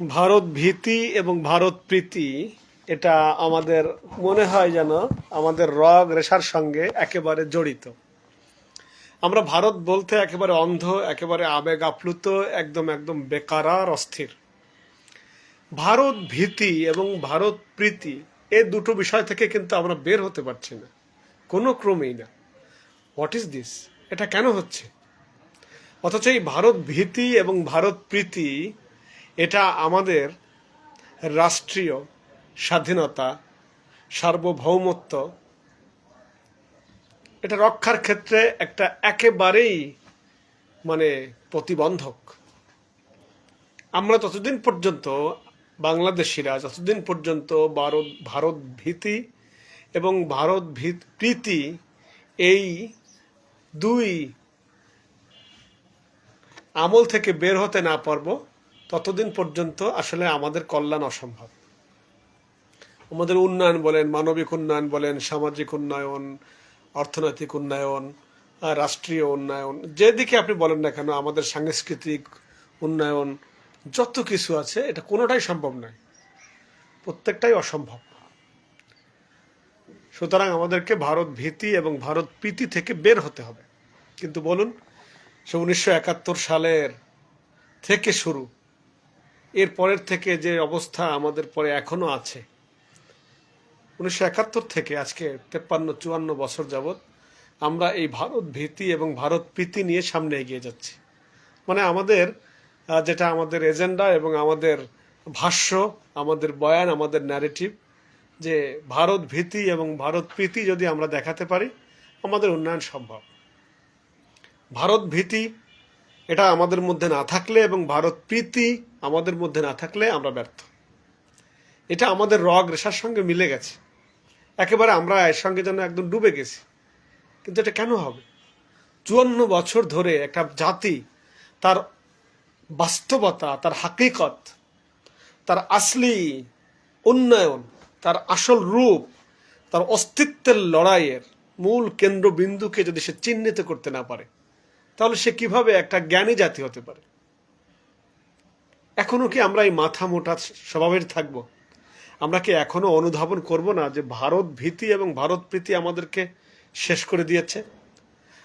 ভারত ভীতি এবং ভারত প্রীতি, এটা আমাদের মনে হয় যেন আমাদের রগ রেশার সঙ্গে একেবারে জড়িত। আমরা ভারত বলতে একেবারে অন্ধ, একেবারে আবেগ আপ্লুত, একদম একদম বেকারার, অস্থির। ভারত ভীতি এবং ভারত প্রীতি, এ দুটো বিষয় থেকে কিন্তু আমরা বের হতে পারছি না। কোনো ক্রমেই না। হোয়াট ইজ দিস এটা কেন হচ্ছে? অথচ এই ভারত ভীতি এবং ভারত প্রীতি এটা আমাদের রাষ্ট্রীয় স্বাধীনতা, সার্বভৌমত্ব। এটা রক্ষার ক্ষেত্রে একটা একেবারেই মানে প্রতিবন্ধক। আমরা ততদিন পর্যন্ত বাংলাদেশিরা, যতদিন পর্যন্ত ভারত ভারত ভীতি এবং ভারত প্রীতি এই দুই আমল থেকে বের হতে না পারব ততদিন পর্যন্ত আসলে আমাদের কল্যাণ অসম্ভব। আমাদের উন্নয়ন বলেন, মানবিক উন্নয়ন বলেন, সামাজিক উন্নয়ন, অর্থনৈতিক উন্নয়ন রাষ্ট্রীয় উন্নয়ন, যেদিকে আপনি বলেন না কেন, আমাদের সাংস্কৃতিক উন্নয়ন, যত কিছু আছে, এটা কোনোটাই সম্ভব নয়। প্রত্যেকটাই অসম্ভব। সুতরাং আমাদেরকে ভারত ভীতি এবং ভারত প্রীতি থেকে বের হতে হবে। কিন্তু বলুন, সে উনিশশো একাত্তর সালের থেকে শুরু এর পরের থেকে যে অবস্থা আমাদের পরে এখনও আছে। উনিশশো একাত্তর থেকে আজকে তেপ্পান্ন, চুয়ান্ন বছর যাবৎ আমরা এই ভারত ভীতি এবং ভারত প্রীতি নিয়ে সামনে এগিয়ে যাচ্ছি। মানে আমাদের যেটা আমাদের এজেন্ডা এবং আমাদের ভাষ্য, আমাদের বয়ান, আমাদের ন্যারেটিভ যে ভারত ভীতি এবং ভারত প্রীতি যদি আমরা দেখাতে পারি, আমাদের উন্নয়ন সম্ভব। ভারত ভীতি এটা আমাদের মধ্যে না থাকলে এবং ভারত প্রীতি আমাদের মধ্যে না থাকলে আমরা ব্যর্থ। এটা আমাদের রগ রেশার সঙ্গে মিলে গেছে। একেবারে আমরা এর সঙ্গে যেন একদম ডুবে গেছি। কিন্তু এটা কেন হবে? চুয়ান্ন বছর ধরে একটা জাতি, তার বাস্তবতা, তার হাকিকত, তার আসলি উন্নয়ন, তার আসল রূপ, তার অস্তিত্বের লড়াইয়ের মূল কেন্দ্রবিন্দুকে যদি সে চিহ্নিত করতে না পারে তাহলে সে কীভাবে একটা জ্ঞানী জাতি হতে পারে? এখনও কি আমরা এই মাথা মোটা স্বভাবের থাকব? আমরা কি এখনও অনুধাবন করব না যে ভারত ভীতি এবং ভারত প্রীতি আমাদেরকে শেষ করে দিয়েছে?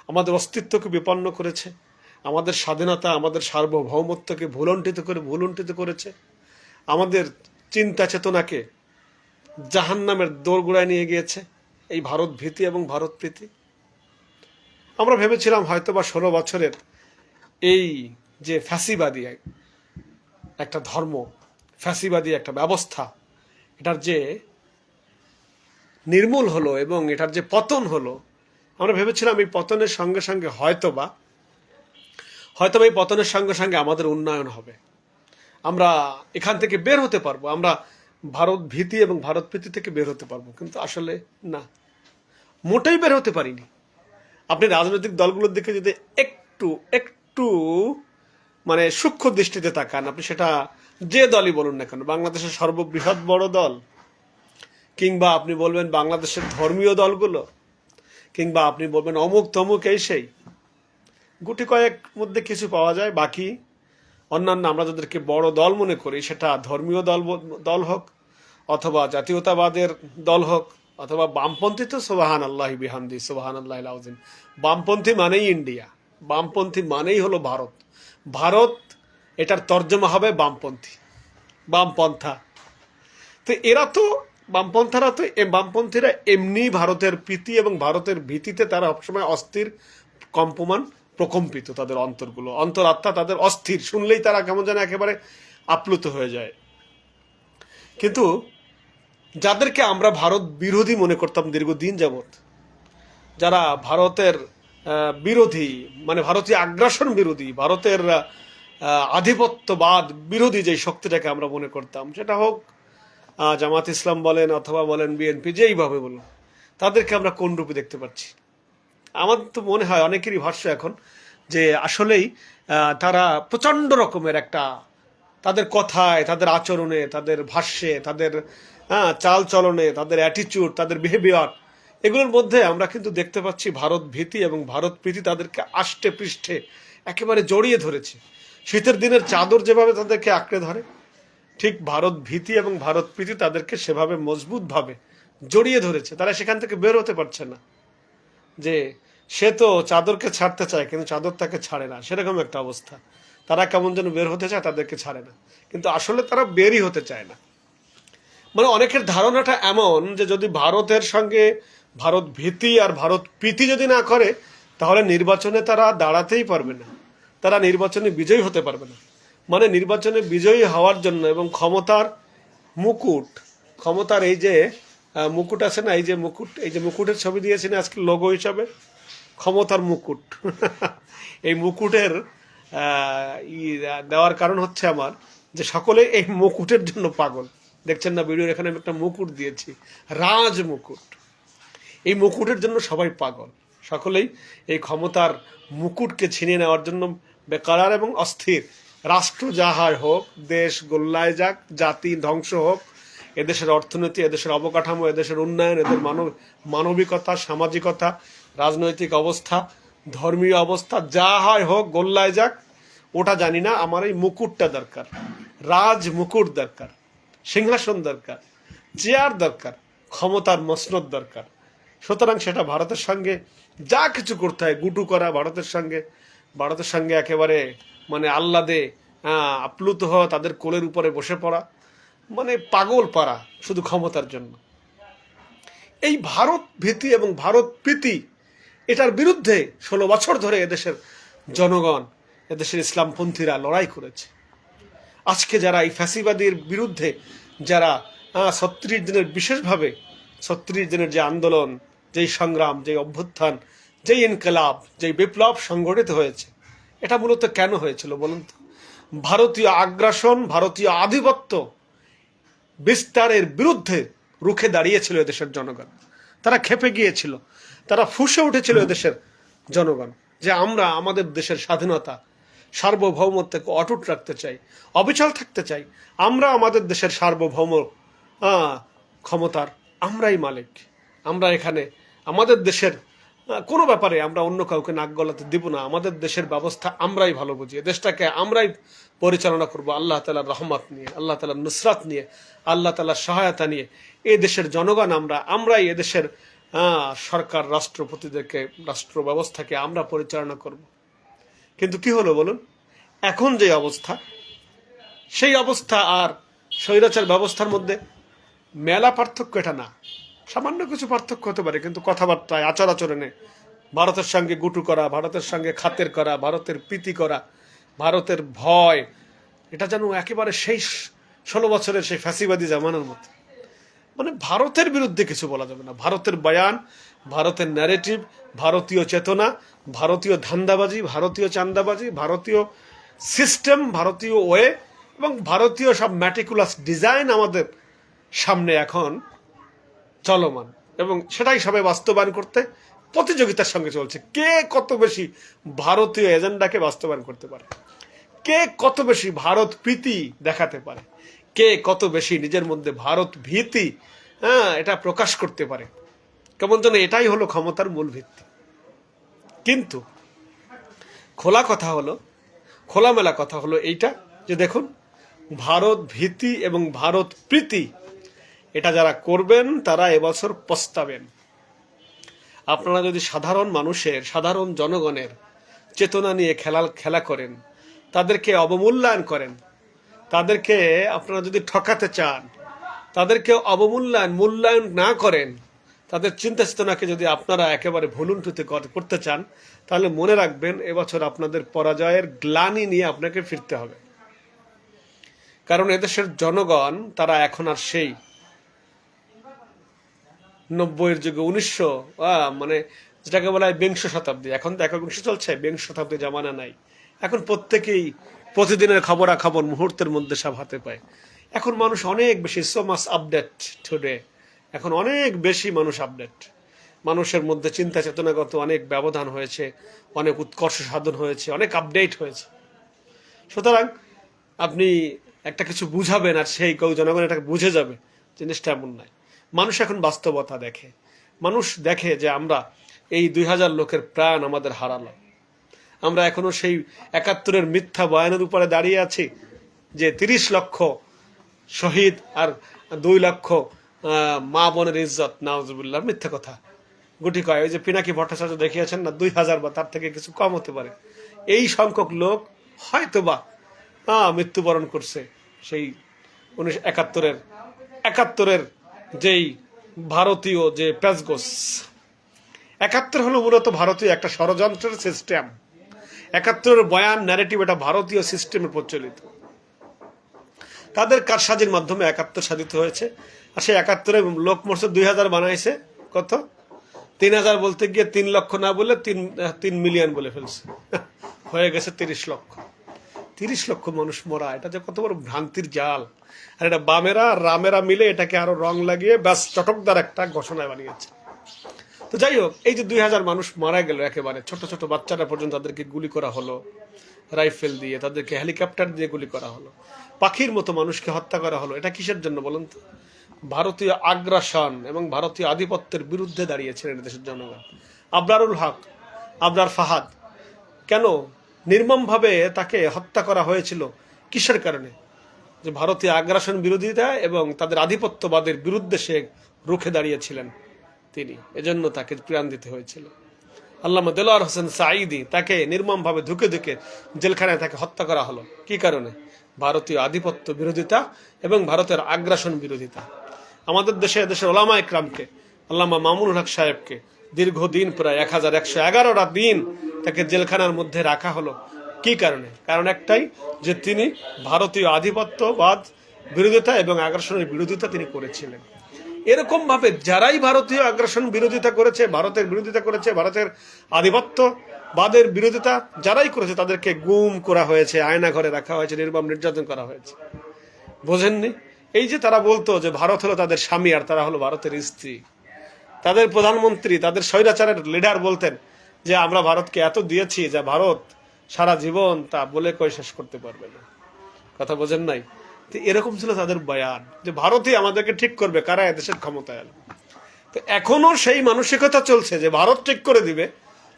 আমাদের অস্তিত্বকে বিপন্ন করেছে? আমাদের স্বাধীনতা, আমাদের সার্বভৌমত্বকে ভুলণ্ঠিত করে, ভুলণ্ঠিত করেছে? আমাদের চিন্তা চেতনাকে জাহান্নামের দোরগোড়ায় নিয়ে গিয়েছে এই ভারত ভীতি এবং ভারত প্রীতি? আমরা ভেবেছিলাম হয়তো বা ষোলো বছরের এই যে ফ্যাসিবাদী একটা ধর্ম, ফ্যাসিবাদী একটা ব্যবস্থা, এটার যে নির্মূল হলো এবং এটার যে পতন হলো, আমরা ভেবেছিলাম এই পতনের সঙ্গে সঙ্গে হয়তোবা হয়তোবা এই পতনের সঙ্গে সঙ্গে আমাদের উন্নয়ন হবে। আমরা এখান থেকে বের হতে পারব, আমরা ভারত ভীতি এবং ভারত প্রীতি থেকে বের হতে পারব, কিন্তু আসলে না। মোটেই বের হতে পারিনি। আপনি রাজনৈতিক দলগুলোর দিকে যদি একটু একটু মানে সূক্ষ্ম দৃষ্টিতে তাকান, আপনি সেটা যে দলই বলুন না কেন, বাংলাদেশের সর্ববৃহৎ বড় দল, কিংবা আপনি বলবেন বাংলাদেশের ধর্মীয় দলগুলো, কিংবা আপনি বলবেন অমুক তমুক এই সেই, গুটি কয়েক মধ্যে কিছু পাওয়া যায়, বাকি অন্যান্য আমরা যাদেরকে বড় দল মনে করি, সেটা ধর্মীয় দল দল হোক, অথবা জাতীয়তাবাদের দল হোক অথবা বামপন্থী তো সোবাহান আল্লাহ বিহামদি সোবাহান আল্লাহ আউজিম বামপন্থী মানেই ইন্ডিয়া। বামপন্থী মানেই হলো ভারত। ভারত, এটার তর্জমা হবে বামপন্থী, বামপন্থা। তো এরা তো, বামপন্থারা তো বামপন্থীরা এমনি ভারতের প্রীতি এবং ভারতের ভীতিতে তারা সবসময় অস্থির, কম্পমান প্রকম্পিত তাদের অন্তরগুলো। অন্তরাত্মা তাদের অস্থির। শুনলেই তারা কেমন যেন একেবারে আপ্লুত হয়ে যায়। কিন্তু যাদেরকে আমরা ভারত বিরোধী মনে করতাম দীর্ঘদিন যাবৎ, যারা ভারতের বিরোধী মানে ভারতীয় আগ্রাসন বিরোধী, ভারতের আধিপত্যবাদ বিরোধী যে শক্তিটাকে আমরা মনে করতাম, সেটা হোক জামাত ইসলাম বলেন অথবা বলেন বিএনপি, যেইভাবে বলুন, তাদেরকে আমরা কোন রূপে দেখতে পাচ্ছি? আমার তো মনে হয় অনেকেরই ভাষ্য এখন যে আসলেই তারা প্রচণ্ড রকমের একটা, তাদের কথায়, তাদের আচরণে, তাদের ভাষ্যে, তাদের হ্যাঁ চাল চলনে তাদের অ্যাটিচিউড তাদের বিহেভিয়ার এগুলোর মধ্যে আমরা কিন্তু দেখতে পাচ্ছি ভারত ভীতি এবং ভারত প্রীতি তাদেরকে আষ্টে পৃষ্ঠে একেবারে জড়িয়ে ধরেছে। শীতের দিনের চাদর যেভাবে তাদেরকে আঁকড়ে ধরে, ঠিক ভারত ভীতি এবং ভারত প্রীতি তাদেরকে সেভাবে মজবুতভাবে জড়িয়ে ধরেছে। তারা সেখান থেকে বের হতে পারছে না। যে সে তো চাদরকে ছাড়তে চায়, কিন্তু চাদর তাকে ছাড়ে না। সেরকম একটা অবস্থা। তারা কেমন যেন বের হতে চায়, তাদেরকে ছাড়ে না। কিন্তু আসলে তারা বেরই হতে চায় না। মানে অনেকের ধারণাটা এমন যে যদি ভারতের সঙ্গে ভারত ভীতি আর ভারত প্রীতি যদি না করে, তাহলে নির্বাচনে তারা দাঁড়াতেই পারবে না। তারা নির্বাচনে বিজয়ী হতে পারবে না। মানে নির্বাচনে বিজয়ী হওয়ার জন্য এবং ক্ষমতার মুকুট, ক্ষমতার এই যে মুকুট আছে না, এই যে মুকুট, এই যে মুকুটের ছবি দিয়েছেন আজকে লোগো হিসাবে, ক্ষমতার মুকুট। এই মুকুটের দেওয়ার কারণ হচ্ছে আমার যে সকলে এই মুকুটের জন্য পাগল। দেখছেন না ভিডিওর এখানে আমি একটা মুকুট দিয়েছি, রাজ মুকুট। এই মুকুটের জন্য সবাই পাগল। সকলেই এই ক্ষমতার মুকুটকে ছিনিয়ে নেওয়ার জন্য বেকারার এবং অস্থির। রাষ্ট্র যাহার হোক, দেশ গোল্লায় যাক, জাতি ধ্বংস হোক, এদেশের অর্থনীতি, এদেশের অবকাঠামো, এদেশের উন্নয়ন, এদের মানব, মানবিকতা, সামাজিকতা, রাজনৈতিক অবস্থা, ধর্মীয় অবস্থা যা হয় হোক, গোল্লায় যাক, ওটা জানি না, আমার এই মুকুটটা দরকার। রাজ মুকুট দরকার। সিংহাসন দরকার চেয়ার দরকার ক্ষমতার মসনদ দরকার। সুতরাং সেটা ভারতের সঙ্গে যা কিছু করতে হয় গুটু করা ভারতের সঙ্গে। ভারতের সঙ্গে একেবারে মানে আহ্লাদে আহ, আপ্লুত হওয়া তাদের কোলের উপরে বসে পড়া মানে পাগল পারা শুধু ক্ষমতার জন্য। এই ভারত ভীতি এবং ভারত প্রীতি এটার বিরুদ্ধে ষোলো বছর ধরে এদেশের জনগণ এদেশের ইসলামপন্থীরা লড়াই করেছে। আজকে যারা এই ফ্যাসিবাদীর বিরুদ্ধে যারা ছত্রিশ দিনের বিশেষভাবে ছত্রিশ দিনের যে আন্দোলন, যেই সংগ্রাম, যেই অভ্যুত্থান, যেই ইনকলাব, যেই বিপ্লব সংগঠিত হয়েছে, এটা মূলত কেন হয়েছিল বলুন তো? ভারতীয় আগ্রাসন, ভারতীয় আধিপত্য বিস্তারের বিরুদ্ধে রুখে দাঁড়িয়েছিল এদেশের জনগণ। তারা খেপে গিয়েছিল, তারা ফুসে উঠেছিল এদেশের জনগণ যে আমরা আমাদের দেশের স্বাধীনতা সার্বভৌমত্বকে অটুট রাখতে চাই, অবিচল থাকতে চাই। আমরা আমাদের দেশের সার্বভৌম ক্ষমতার আমরাই মালিক। আমরা এখানে, আমাদের দেশের কোনো ব্যাপারে আমরা অন্য কাউকে নাক গলাতে দিব না। আমাদের দেশের ব্যবস্থা আমরাই ভালো বুঝি। দেশটাকে আমরাই পরিচালনা করব আল্লাহ তালার রহমত নিয়ে, আল্লাহ তালার নুসরাত নিয়ে, আল্লাহ তালার সহায়তা নিয়ে। এ দেশের জনগণ আমরা, আমরাই এদেশের সরকার, রাষ্ট্রপতিদেরকে রাষ্ট্র ব্যবস্থাকে আমরা পরিচালনা করব। কিন্তু কি হলো বলুন? এখন যে অবস্থা, সেই অবস্থা আর স্বৈরাচার ব্যবস্থার মধ্যে মেলা পার্থক্য এটা না। সামান্য কিছু পার্থক্য হতে পারে, কিন্তু কথাবার্তায় আচার আচরণে ভারতের সঙ্গে গুটু করা, ভারতের সঙ্গে খাতের করা, ভারতের প্রীতি করা, ভারতের ভয়, এটা যেন একেবারে সেই ষোলো বছরের সেই ফ্যাসিবাদী জামানার মতো। মানে ভারতের বিরুদ্ধে কিছু বলা যাবে না। ভারতের বয়ান ভারতের ন্যারেটিভ ভারতীয় চেতনা, ভারতীয় ধান্দাবাজি, ভারতীয় চান্দাবাজি, ভারতীয় সিস্টেম ভারতীয় ওয়ে এবং ভারতীয় সব ম্যাটিকুলাস ডিজাইন আমাদের সামনে এখন চলমান। এবং সেটাই সবাই বাস্তবায়ন করতে প্রতিযোগিতার সঙ্গে চলছে। কে কত বেশি ভারতীয় এজেন্ডাকে বাস্তবায়ন করতে পারে? কে কত বেশি ভারত প্রীতি দেখাতে পারে? কে কত বেশি নিজের মধ্যে ভারত ভীতি হ্যাঁ এটা প্রকাশ করতে পারে? কেমন যেন এটাই হলো ক্ষমতার মূল ভিত্তি। কিন্তু খোলা কথা হলো, খোলামেলা কথা হলো এইটা যে দেখুন, ভারত ভীতি এবং ভারত প্রীতি, এটা যারা করবেন তারা এবছর পস্তাবেন। আপনারা যদি সাধারণ মানুষের, সাধারণ জনগণের চেতনা নিয়ে খেলা খেলা করেন, তাদেরকে অবমূল্যায়ন করেন, তাদেরকে আপনারা যদি ঠকাতে চান, তাদেরকে অবমূল্যায়ন মূল্যায়ন না করেন তাদের চিন্তা চেতনাকে যদি আপনারা একেবারে ভুলুন্ঠুতে কর- করতে চান, তাহলে মনে রাখবেন এবছর আপনাদের পরাজয়ের গ্লানি নিয়ে আপনাকে ফিরতে হবে। কারণ এদেশের জনগণ, তারা এখন আর সেই নব্বইয়ের যুগে উনিশশো মানে যেটাকে বলা হয় বিংশ শতাব্দী। এখন তো একবিংশ চলছে, বিংশ শতাব্দী জামানা নাই। এখন প্রত্যেকেই প্রতিদিনের খবরাখবর মুহূর্তের মধ্যে সব হাতে পায়। এখন মানুষ অনেক বেশি সো মাস আপডেট টুডে এখন অনেক বেশি মানুষ আপডেট মানুষের মধ্যে চিন্তা চেতনাগত অনেক ব্যবধান হয়েছে, অনেক উৎকর্ষ সাধন হয়েছে, অনেক আপডেট হয়েছে। সুতরাং আপনি একটা কিছু বুঝাবেন আর সেই কেউ জনগণ এটাকে বুঝে যাবে, জিনিসটা এমন নয়। মানুষ এখন বাস্তবতা দেখে। মানুষ দেখে যে আমরা এই দুই হাজার লোকের প্রাণ আমাদের হারালো আমরা এখনও সেই একাত্তরের মিথ্যা বয়ানের উপরে দাঁড়িয়ে আছি যে তিরিশ লক্ষ শহীদ আর দুই লক্ষ মা বোনের ইজ্জত নাওজুবুল্লাহ মিথ্যে কথা। গুটি কয়, ওই যে পিনাকি ভট্টাচার্য দেখিয়েছেন না, দুই হাজার বা তার থেকে কিছু কম হতে পারে। এই সংখ্যক লোক হয়তোবা হ্যাঁ মৃত্যুবরণ করছে। সেই উনিশশো একাত্তরের একাত্তরের যেই ভারতীয় যে প্যাসগোস একাত্তর হলো মূলত ভারতীয় একটা ষড়যন্ত্রের সিস্টেম একাত্তরের বয়ান ন্যারেটিভ এটা ভারতীয় সিস্টেমে প্রচলিত। তাদের কারসাজির মাধ্যমে একাত্তর সাধিত হয়েছে। আর সেই একাত্তরে লোক মরছে দুই হাজার বানাইছে, কত? তিন হাজার বলতে গিয়ে তিন লক্ষ না বলে তিন তিন মিলিয়ন বলে ফেলছে। হয়ে গেছে তিরিশ লক্ষ। তিরিশ লক্ষ মানুষ মরা, এটা যে কত বড় ভ্রান্তির জাল। আর এটা বামেরা আর রামেরা মিলে এটাকে আরও রং লাগিয়ে ব্যাস চটকদার একটা ঘোষণা বানিয়েছে। তো যাই হোক, এই যে দুই হাজার মানুষ মারা গেল একেবারে, ছোট ছোট বাচ্চারা পর্যন্ত তাদেরকে গুলি করা হলো, রাইফেল দিয়ে, তাদেরকে হেলিকপ্টার দিয়ে গুলি করা হলো, পাখির মতো মানুষকে হত্যা করা হলো, এটা কিসের জন্য বলুন তো? ভারতীয় আগ্রাসন এবং ভারতীয় আধিপত্যের বিরুদ্ধে দাঁড়িয়েছিলেন দেশের জনগণ। আবরারুল হক, আবরার ফাহাদ, কেন নির্মমভাবে তাকে হত্যা করা হয়েছিল? কিসের কারণে? যে ভারতীয় আগ্রাসন বিরোধিতা এবং তাদের আধিপত্যবাদের বিরুদ্ধে সে রুখে দাঁড়িয়েছিলেন তিনি। এজন্য তাকে প্রাণ দিতে হয়েছিল। আল্লামা দেলোয়ার হোসেন সাঈদি তাকে নির্মমভাবে ধুকে ধুকে জেলখানায় তাকে হত্যা করা হলো। কি কারণে? ভারতীয় আধিপত্য বিরোধিতা এবং ভারতের আগ্রাসন বিরোধিতা। আমাদের দেশে দেশের ওলামা ইকরামকে আল্লামা মামুনুল হক সাহেবকে দীর্ঘদিন প্রায় এক হাজার একশো এগারোটা দিন তাকে জেলখানার মধ্যে রাখা হলো। কি কারণে? কারণ একটাই যে তিনি ভারতীয় আধিপত্যবাদ, বিরোধিতা এবং আগ্রাসনের বিরোধিতা তিনি করেছিলেন। এরকম ভাবে যারাই ভারতীয় আগ্রাসন বিরোধিতা করেছে, ভারতের বিরোধিতা করেছে, ভারতের আধিপত্য বাদের বিরোধিতা যারাই করেছে, তাদেরকে গুম করা হয়েছে আয়না ঘরে রাখা হয়েছে, নির্মম নির্যাতন করা হয়েছে। বোঝেননি? এই যে তারা বলতো যে ভারত হলো তাদের স্বামী আর তারা হলো ভারতের স্ত্রী। তাদের প্রধানমন্ত্রী, তাদের স্বৈরাচারের লিডার বলতেন যে আমরা ভারতকে এত দিয়েছি যে ভারত সারা জীবন তা বলে কই শেষ করতে পারবে না। কথা বোঝেন নাই? তো এরকম ছিল তাদের বয়ান যে ভারতই আমাদেরকে ঠিক করবে, কারা এদেশের ক্ষমতায় এলো তো এখনও সেই মানসিকতা চলছে যে ভারত ঠিক করে দিবে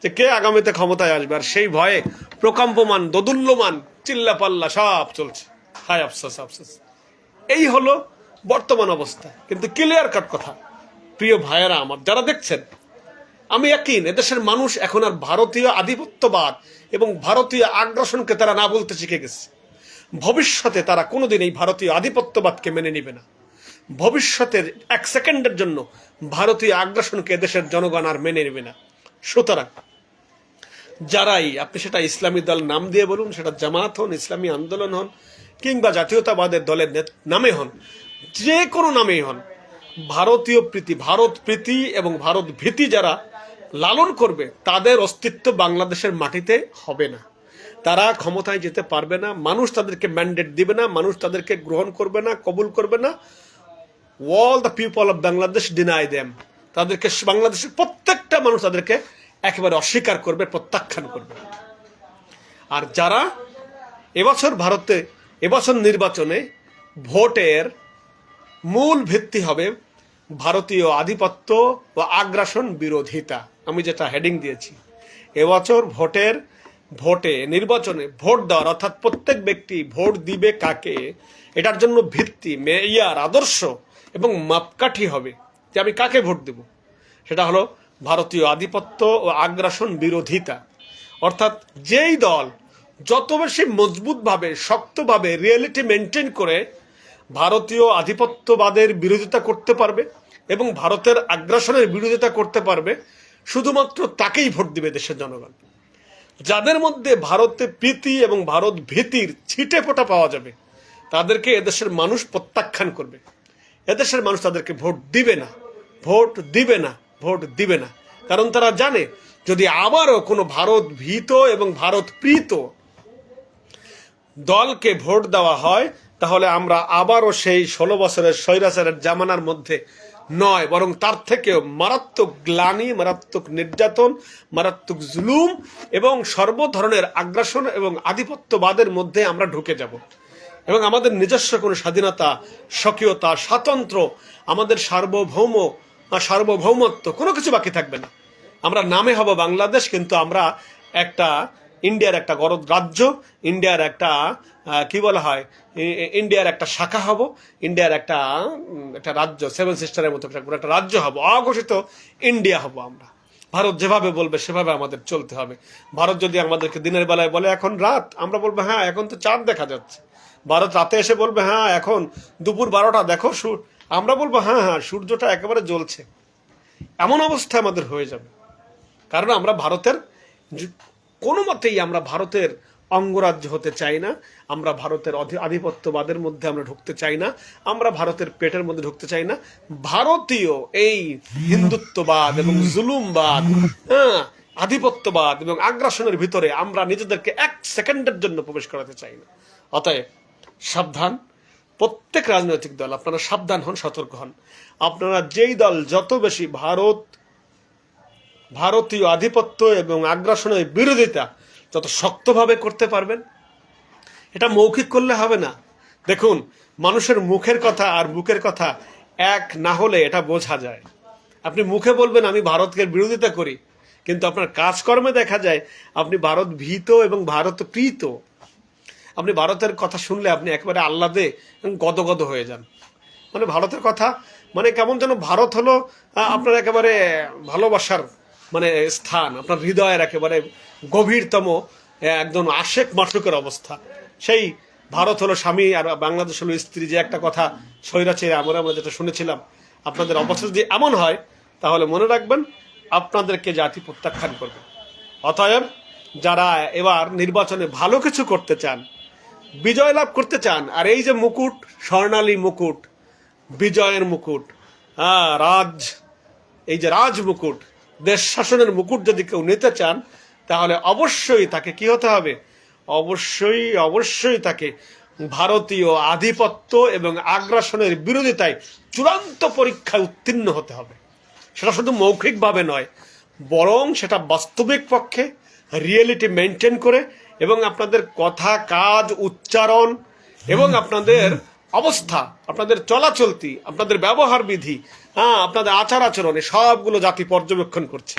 যে কে আগামীতে ক্ষমতায় আসবে। আর সেই ভয়ে প্রকম্পমান, দোদুল্যমান চিল্লা পাল্লা সব চলছে। হায় আফসোস আফসোস। এই হলো বর্তমান অবস্থা। কিন্তু ক্লিয়ার কাট কথা। প্রিয় ভাইয়েরা আমার, যারা দেখছেন, আমি একই, এদেশের মানুষ এখন আর ভারতীয় আধিপত্যবাদ এবং ভারতীয় আগ্রাসনকে তারা না বলতে শিখে গেছে। ভবিষ্যতে তারা কোনোদিন এই ভারতীয় আধিপত্যবাদকে মেনে নেবে না। ভবিষ্যতের এক সেকেন্ডের জন্য ভারতীয় আগ্রাসনকে এদেশের জনগণ আর মেনে নেবে না। সুতরাং, যারাই, আপনি সেটা ইসলামী দল নাম দিয়ে বলুন, সেটা জামাত হন, ইসলামী আন্দোলন হন কিংবা জাতীয়তাবাদের দলের নামে হন, যে কোনো নামেই হন, ভারতীয় প্রীতি, ভারত প্রীতি এবং ভারত ভীতি যারা লালন করবে, তাদের অস্তিত্ব বাংলাদেশের মাটিতে হবে না। তারা ক্ষমতায় যেতে পারবে না, মানুষ তাদেরকে ম্যান্ডেট দিবে না, মানুষ তাদেরকে গ্রহণ করবে না, কবুল করবে না। All the people of Bangladesh deny them তাদেরকে বাংলাদেশের প্রত্যেকটা মানুষ তাদেরকে একেবারে অস্বীকার করবে, প্রত্যাখ্যান করবে। আর যারা এবছর ভারতে এবছর নির্বাচনে ভোটের মূল ভিত্তি হবে ভারতীয় আধিপত্য ও আগ্রাসন বিরোধিতা। আমি যেটা হেডিং দিয়েছি। এবছর ভোটের, ভোটে, নির্বাচনে ভোট দেওয়ার অর্থাৎ প্রত্যেক ব্যক্তি ভোট দিবে কাকে, এটার জন্য ভিত্তি, মেয়ার, আদর্শ এবং মাপকাঠি হবে যে আমি কাকে ভোট দেব। সেটা হলো ভারতীয় আধিপত্য ও আগ্রাসন বিরোধিতা। অর্থাৎ যেই দল যত বেশি মজবুতভাবে, শক্তভাবে রিয়েলিটি মেনটেন করে, ভারতীয় আধিপত্যবাদের বিরোধিতা করতে পারবে এবং ভারতের আগ্রাসনের বিরোধিতা করতে পারবে, শুধুমাত্র তাকেই ভোট দিবে দেশের জনগণ। যাদের মধ্যে ভারতে প্রীতি এবং ভারত ভীতির ছিটে ফোটা পাওয়া যাবে, তাদেরকে এদেশের মানুষ প্রত্যাখ্যান করবে। এদেশের মানুষ তাদেরকে ভোট দিবে না, ভোট দিবে না, ভোট দিবে না। কারণ তারা জানে, যদি আবারও কোনো ভারত ভীত এবং ভারত প্রীত দলকে ভোট দেওয়া হয়, তাহলে আমরা আবারও সেই ষোলো বছরের স্বৈরাচারের জামানার মধ্যে নয়, বরং তার থেকেও মারাত্মক গ্লানি, মারাত্মক নির্যাতন, মারাত্মক জুলুম এবং সর্ব ধরনের আগ্রাসন এবং আধিপত্যবাদের মধ্যে আমরা ঢুকে যাব। এবং আমাদের নিজস্ব কোনো স্বাধীনতা, স্বকীয়তা, স্বাতন্ত্র, আমাদের সার্বভৌম, সার্বভৌমত্ব কোনো কিছু বাকি থাকবে না। আমরা নামে হব বাংলাদেশ, কিন্তু আমরা একটা ইন্ডিয়ার একটা গরদ রাজ্য, ইন্ডিয়ার একটা কি বলা হয় ইন্ডিয়ার একটা শাখা হব, ইন্ডিয়ার একটা একটা রাজ্য সেভেন সিস্টারের মতো একটা রাজ্য হব, অঘোষিত ইন্ডিয়া হব আমরা। ভারত যেভাবে বলবে, সেভাবে আমাদের চলতে হবে। ভারত যদি আমাদেরকে দিনের বেলায় বলে, এখন রাত, আমরা বলব হ্যাঁ এখন তো চাঁদ দেখা যাচ্ছে। ভারত রাতে এসে বলবে হ্যাঁ এখন দুপুর বারোটা, দেখো সূর আমরা বলব হ্যাঁ হ্যাঁ সূর্যটা একেবারে জ্বলছে। এমন অবস্থা আমাদের হয়ে যাবে। কারণ আমরা ভারতের কোনো মতেই আমরা ভারতের অঙ্গরাজ্য হতে চাই না, আমরা ভারতের আধিপত্যবাদের মধ্যে আমরা ঢুকতে চাই না, আমরা ভারতের পেটের মধ্যে ঢুকতে চাই না। ভারতীয় এই হিন্দুত্ববাদ এবং জুলুমবাদ হ্যাঁ আধিপত্যবাদ এবং আগ্রাসনের ভিতরে আমরা নিজেদেরকে এক সেকেন্ডের জন্য প্রবেশ করাতে চাই না। অতএব সাবধান, প্রত্যেক রাজনৈতিক দল, আপনারা সাবধান হন, সতর্ক হন। আপনারা যেই দল, যত বেশি ভারত ভারতীয় আধিপত্য এবং আগ্রাসনের বিরোধিতা যত শক্তভাবে করতে পারবেন, এটা মৌখিক করলে হবে না। দেখুন, মানুষের মুখের কথা আর বুকের কথা এক না হলে এটা বোঝা যায়। আপনি মুখে বলবেন, আমি ভারতকে বিরোধিতা করি। কিন্তু আপনার কাজকর্মে দেখা যায়, আপনি ভারত ভীত এবং ভারত প্রীত। আপনি ভারতের কথা শুনলে আপনি একেবারে আহ্লাদে গদগদ হয়ে যান। মানে ভারতের কথা মানে কেমন যেন ভারত হলো আপনার একেবারে ভালোবাসার মানে স্থান, আপনার হৃদয়ের একেবারে গভীরতম একদম আশেক মাসুকের অবস্থা। সেই ভারত হলো স্বামী আর বাংলাদেশ হলো স্ত্রী, যে একটা কথা স্বৈরাচারী আমরা আমরা যেটা শুনেছিলাম, আপনাদের অবস্থা যদি এমন হয়, তাহলে মনে রাখবেন আপনাদেরকে জাতি প্রত্যাখ্যান করবে। অতএব, যারা এবার নির্বাচনে ভালো কিছু করতে চান, বিজয় লাভ করতে চান, আর এই যে মুকুট, স্বর্ণালী মুকুট, বিজয়ের মুকুট হ্যাঁ রাজ, এই যে রাজ মুকুট দেশ শাসনের মুকুট যদি কেউ নিতে চান, তাহলে অবশ্যই তাকে কি হতে হবে? অবশ্যই অবশ্যই তাকে ভারতীয় আধিপত্য এবং আগ্রাসনের বিরোধিতায় চূড়ান্ত পরীক্ষায় উত্তীর্ণ হতে হবে। সেটা শুধু মৌখিকভাবে নয়, বরং সেটা বাস্তবিক পক্ষে রিয়েলিটি মেনটেন করে এবং আপনাদের কথা, কাজ, উচ্চারণ এবং আপনাদের অবস্থা, আপনাদের চলাচলতি, আপনাদের ব্যবহার বিধি হ্যাঁ আপনাদের আচার আচরণে সবগুলো জাতি পর্যবেক্ষণ করছে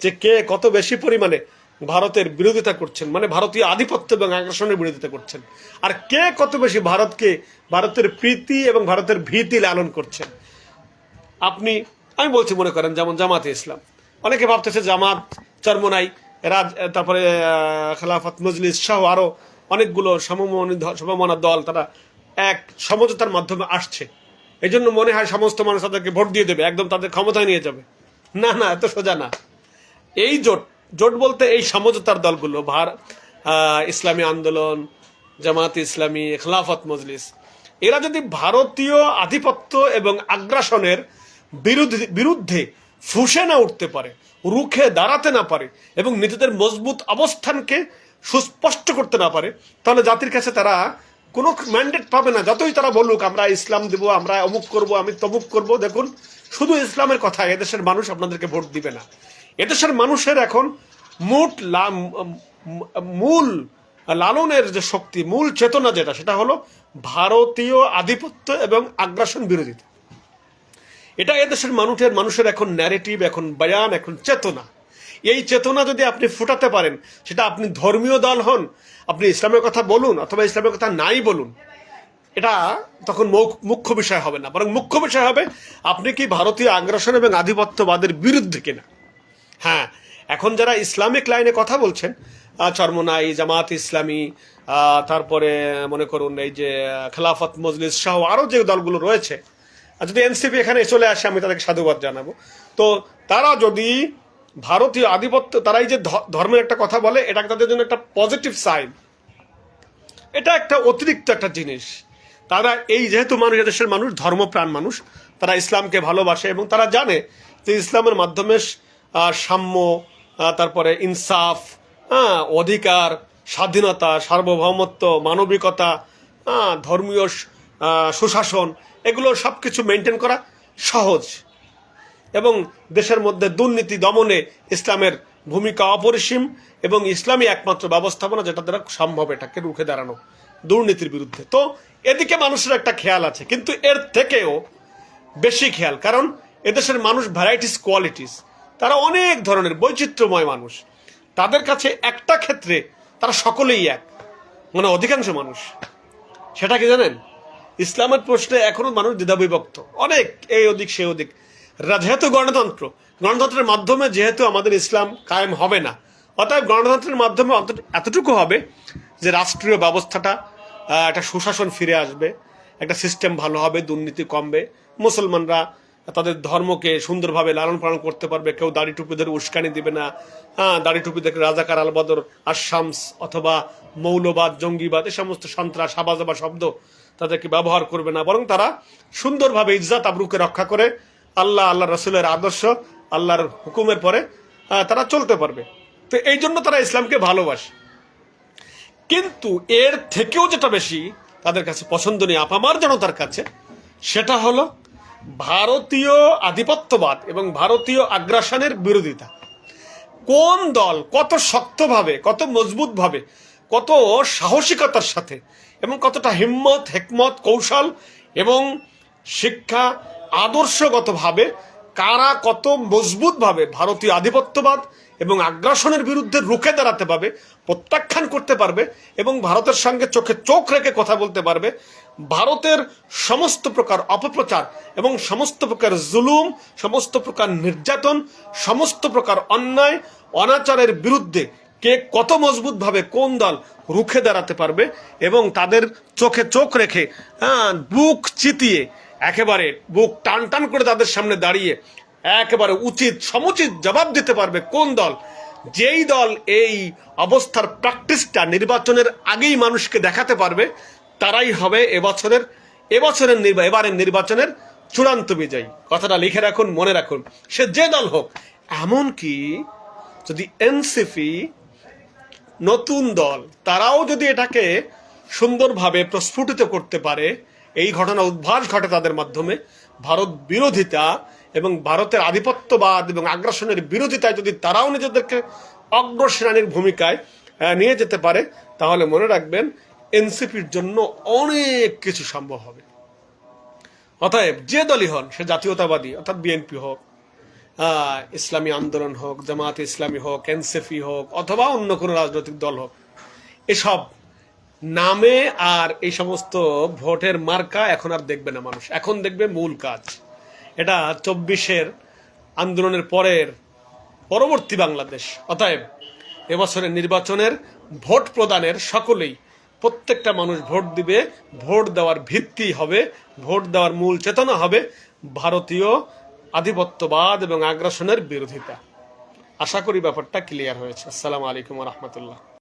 যে কে কত বেশি পরিমাণে ভারতের বিরোধিতা করছেন মানে ভারতীয় আধিপত্য এবং আগ্রাসনের বিরোধিতা করছেন, আর কে কত বেশি ভারতকে, ভারতের প্রীতি এবং ভারতের ভীতি লালন করছেন। আপনি, আমি বলছি মনে করেন যেমন জামাতে ইসলাম, অনেকে ভাবতেছে জামাত, চরমনাই, রাজ, তারপরে খেলাফত, মজলিস সহ আরও অনেকগুলো সমমনী, সমমনা দল তারা এক সমঝোতার মাধ্যমে আসছে। এই জন্য মনে হয় সমস্ত মানুষ তাদেরকে ভোট দিয়ে দেবে, একদম তাদের ক্ষমতায় নিয়ে যাবে। না না, এত সোজা না। এই জোট জোট বলতে এই সমঝোতার দলগুলো, ভার ইসলামী আন্দোলন, জামাত ইসলামী, খেলাফত মজলিস, এরা যদি ভারতীয় আধিপত্য এবং আগ্রাসনের বিরুদ্ধে বিরুদ্ধে ফুসে না উঠতে পারে, রুখে দাঁড়াতে না পারে এবং নিজেদের মজবুত অবস্থানকে সুস্পষ্ট করতে না পারে, তাহলে জাতির কাছে তারা কোনো ম্যান্ডেট পাবে না। যতই তারা বলুক, আমরা ইসলাম দেব, আমরা অমুক করব, আমি তমুক করব, দেখুন, শুধু ইসলামের কথা, এদেশের মানুষ আপনাদেরকে ভোট দিবে না। এদেশের মানুষের এখন মোট মূল লালনের যে শক্তি, মূল চেতনা যেটা, সেটা হলো ভারতীয় আধিপত্য এবং আগ্রাসন বিরোধিতা। এটা এদেশের মানুষের মানুষের এখন ন্যারেটিভ এখন বয়ান, এখন চেতনা। এই চেতনা যদি আপনি ফুটাতে পারেন, সেটা আপনি ধর্মীয় দল হন, আপনি ইসলামের কথা বলুন অথবা ইসলামের কথা নাই বলুন, এটা তখন মৌখ- মুখ্য বিষয় হবে না। বরং মুখ্য বিষয় হবে, আপনি কি ভারতীয় আগ্রাসন এবং আধিপত্যবাদের বিরুদ্ধে কিনা? হ্যাঁ এখন যারা ইসলামিক লাইনে কথা বলছেন চরমনাই জামাত ইসলামী তারপরে মনে করুন এই যে খেলাফত মজলিস সহ আরও যে দলগুলো রয়েছে, আর যদি এনসিপি এখানে চলে আসে, আমি তাদেরকে সাধুবাদ জানাব। তো তারা যদি ভারতীয় আধিপত্য তারা এই যে ধর্মের একটা কথা বলে এটা তাদের জন্য একটা পজিটিভ সাইন এটা একটা অতিরিক্ত একটা জিনিস। তারা এই যেহেতু মানুষ দেশের মানুষ ধর্মপ্রাণ মানুষ তারা ইসলামকে ভালোবাসে এবং তারা জানে যে ইসলামের মাধ্যমে সাম্য তারপরে ইনসাফ হ্যাঁ, অধিকার স্বাধীনতা সার্বভৌমত্ব মানবিকতা ধর্মীয় সুশাসন এগুলো সব কিছু মেনটেন করা সহজ। এবং দেশের মধ্যে দুর্নীতি দমনে ইসলামের ভূমিকা অপরিসীম এবং ইসলামী একমাত্র ব্যবস্থাপনা যেটা দ্বারা সম্ভব এটাকে রুখে দাঁড়ানো দুর্নীতির বিরুদ্ধে। তো এদিকে মানুষের একটা খেয়াল আছে, কিন্তু এর থেকেও বেশি খেয়াল, কারণ এদেশের মানুষ ভ্যারাইটিস কোয়ালিটিস তারা অনেক ধরনের বৈচিত্র্যময় মানুষ। তাদের কাছে একটা ক্ষেত্রে তারা সকলেই এক মানে অধিকাংশ মানুষ। সেটা কি জানেন? ইসলামের প্রশ্নে এখনও মানুষ দ্বিধাবিভক্ত। অনেক, এই ওদিক সে ওদিক। যেহেতু গণতন্ত্র, গণতন্ত্রের মাধ্যমে যেহেতু আমাদের ইসলাম কায়েম হবে না, অতএব গণতন্ত্রের মাধ্যমে এতটুকু হবে যে রাষ্ট্রীয় ব্যবস্থাটা একটা সুশাসন ফিরে আসবে, একটা সিস্টেম ভালো হবে, দুর্নীতি কমবে, মুসলমানরা তাদের ধর্মকে সুন্দরভাবে লালন পালন করতে পারবে, কেউ দাড়ি টুপি ধরে উস্কানি দিবে না হ্যাঁ দাড়ি টুপি দেখে রাজাকার আলবদর আশামস অথবা মৌলবাদ, জঙ্গিবাদ, এ সমস্ত সন্ত্রাস, হাবাজাবা শব্দ তাদেরকে ব্যবহার করবে না, বরং তারা সুন্দরভাবে ইজ্জাত আবরুকে রক্ষা করে আল্লাহ আল্লাহ রসুলের আদর্শ, আল্লাহর হুকুমের পরে তারা চলতে পারবে। তো এই জন্য তারা ইসলামকে ভালোবাসে। কিন্তু এর থেকেও যেটা বেশি তাদের কাছে পছন্দনীয়, আপামার জনতার কাছে, সেটা হলো ভারতীয় আধিপত্যবাদ এবং ভারতীয় আগ্রাসনের বিরোধিতা। কোন দল কত শক্তভাবে, কত মজবুতভাবে, কত সাহসিকতার সাথে এবং কতটা হিম্মত, হেকমত, কৌশল এবং শিক্ষা আদর্শগতভাবে কারা কত মজবুতভাবে ভারতীয় আধিপত্যবাদ এবং আগ্রাসনের বিরুদ্ধে রুখে দাঁড়াতে পারবে প্রত্যাখ্যান করতে পারবে এবং ভারতের সঙ্গে চোখে চোখ রেখে কথা বলতে পারবে ভারতের সমস্ত প্রকার অপপ্রচার এবং সমস্ত প্রকার জুলুম সমস্ত প্রকার নির্যাতন সমস্ত প্রকার অন্যায় অনাচারের বিরুদ্ধে কে কত মজবুতভাবে কোন দল রুখে দাঁড়াতে পারবে এবং তাদের চোখে চোখ রেখে হ্যাঁ, বুক চিতিয়ে একেবারে বুক টান টান করে তাদের সামনে দাঁড়িয়ে একেবারে উচিত সমুচিত জবাব দিতে পারবে কোন দল? যেই দল এই অবস্থার প্র্যাকটিসটা নির্বাচনের আগেই মানুষকে দেখাতে পারবে, তারাই হবে এবছরের এবছরের নির্বা, এবারের নির্বাচনের চূড়ান্ত বিজয়ী। কথাটা লিখে রাখুন, মনে রাখুন। সে যে দল হোক, এমনকি যদি এনসিপি নতুন দল, তারাও যদি এটাকে সুন্দরভাবে প্রস্ফুটিত করতে পারে এই ঘটনা উদ্ভাস ঘটে তাদের মাধ্যমে। ভারত বিরোধিতা এবং ভারতের আধিপত্যবাদ এবং আগ্রাসনের বিরোধিতায় যদি তারাও নিজেদেরকে অগ্রশ্রেণীর ভূমিকায় নিয়ে যেতে পারে, তাহলে মনে রাখবেন এনসিপির জন্য অনেক কিছু সম্ভব হবে। অতএব যে দলই হন, সে জাতীয়তাবাদী, অর্থাৎ বিএনপি হোক ইসলামী আন্দোলন হোক জামাত ইসলামী হোক, এনসিপি হোক, অথবা অন্য কোনো রাজনৈতিক দল হোক, এসব নামে আর এই সমস্ত ভোটের মার্কা এখন আর দেখবে না মানুষ। এখন দেখবে মূল কাজ। এটা চব্বিশের আন্দোলনের পরের পরবর্তী বাংলাদেশ। অতএব এবছরের নির্বাচনের ভোট প্রদানের সকলেই, প্রত্যেকটা মানুষ ভোট দিবে, ভোট দেওয়ার ভিত্তি হবে, ভোট দেওয়ার মূল চেতনা হবে ভারতীয় আধিপত্যবাদ এবং আগ্রাসনের বিরোধিতা। আশা করি ব্যাপারটা ক্লিয়ার হয়েছে। আসসালামু আলাইকুম রহমতুল্লাহ।